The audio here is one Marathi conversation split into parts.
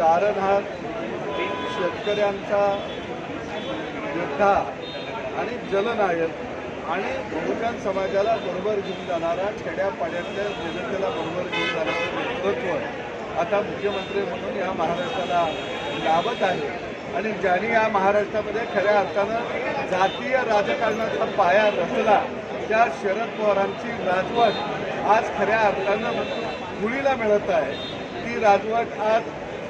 तारणहार शेतकऱ्यांचा योद्धा आणि जलनायक आणि बहुजन समाजाला बरोबर घेऊन जाणारा खेड्यापाड्यातल्या जनतेला बरोबर घेऊन जाणारं नेतृत्व आता मुख्यमंत्री म्हणून या महाराष्ट्राला लाभत आहे. आणि ज्यांनी या महाराष्ट्रामध्ये खऱ्या अर्थानं जातीय राजकारणाचा पाया रचला त्या शरद पवारांची राजवट आज खऱ्या अर्थानं मुलीला मिळत आहे. ती राजवट आज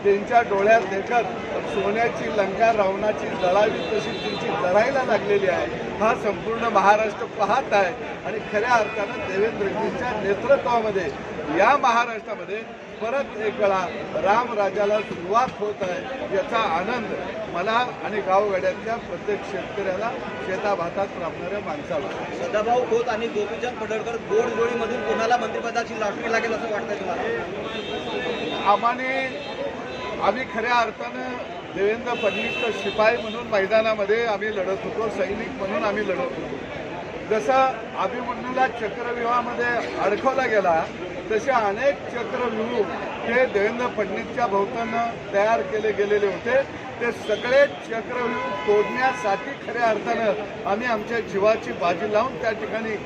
त्यांच्या डोळ्यात देखत सोन्याची लंका रावणाची जळावी तशी त्यांची जळायला लागलेली आहे. हा संपूर्ण महाराष्ट्र पाहत आहे. आणि खऱ्या अर्थानं देवेंद्रजींच्या नेतृत्वामध्ये या महाराष्ट्रामध्ये परत एक वेळा रामराजाला सुरुवात होत आहे याचा आनंद मला आणि गावगाड्यातल्या प्रत्येक शेतकऱ्याला शेताभातात राबणाऱ्या माणसाला. सदाभाऊ खोत आणि गोपीचंद पडळकर गोड जोडीमधून कोणाला मंत्रिपदाची लॉटरी लागेल असं वाटतंय तुम्हाला? आम्हाने आम्ही खऱ्या अर्थानं देवेंद्र फडणवीसचा शिपाई म्हणून मैदानामध्ये आम्ही लढत होतो सैनिक म्हणून आम्ही लढत होतो. जसं अभिमन्यूला चक्रव्यूहामध्ये अडकवला गेला तसे अनेक चक्रव्यूह हे देवेंद्र फडणवीसच्या भोवतानं तयार केले गेलेले होते. ते सगळे चक्रव्यूह तोडण्यासाठी खऱ्या अर्थानं आम्ही आमच्या जीवाची बाजी लावून त्या ठिकाणी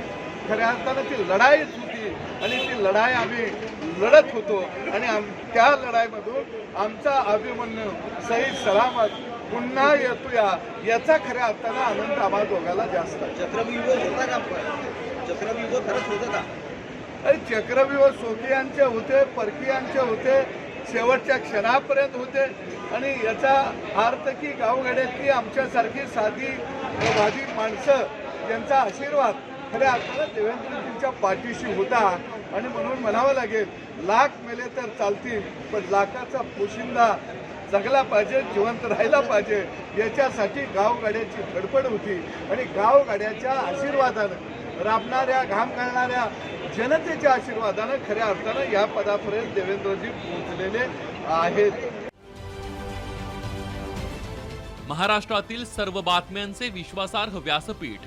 खऱ्या अर्थानं ती लढाईच होती आणि ती लढाई आम्ही लढत होतो. आणि आम त्या लढाईमधून आमचा अभिमन्यू सही सलामत पुन्हा येतो या याचा खऱ्या अर्थानं आनंद आम्हा दोघाला जास्त. चक्रव्यूह होता का चक्रव्यूह खरंच होतं का? अरे चक्रव्यूह स्वकीयांचे होते परकीयांचे होते शेवटच्या क्षणापर्यंत होते. आणि याचा अर्थ की गावगाड्यातली आमच्यासारखी साधी वादी माणसं यांचा आशीर्वाद खऱ्या अर्थानं देवेंद्रजींच्या पाठीशी होता आणि म्हणून म्हणावं लागेल लाख मेले तर चालतील पण लाखाचा पोशिंदा जगला पाहिजे जिवंत राहायला पाहिजे याच्यासाठी गावगाड्याची धडपड होती. आणि गावगाड्याच्या आशीर्वादानं राबणाऱ्या घाम घालणाऱ्या जनतेच्या आशीर्वादानं खऱ्या अर्थानं या पदापर्यंत देवेंद्रजी पोहोचलेले आहेत. महाराष्ट्रातील सर्व बातम्यांचे विश्वासार्ह व्यासपीठ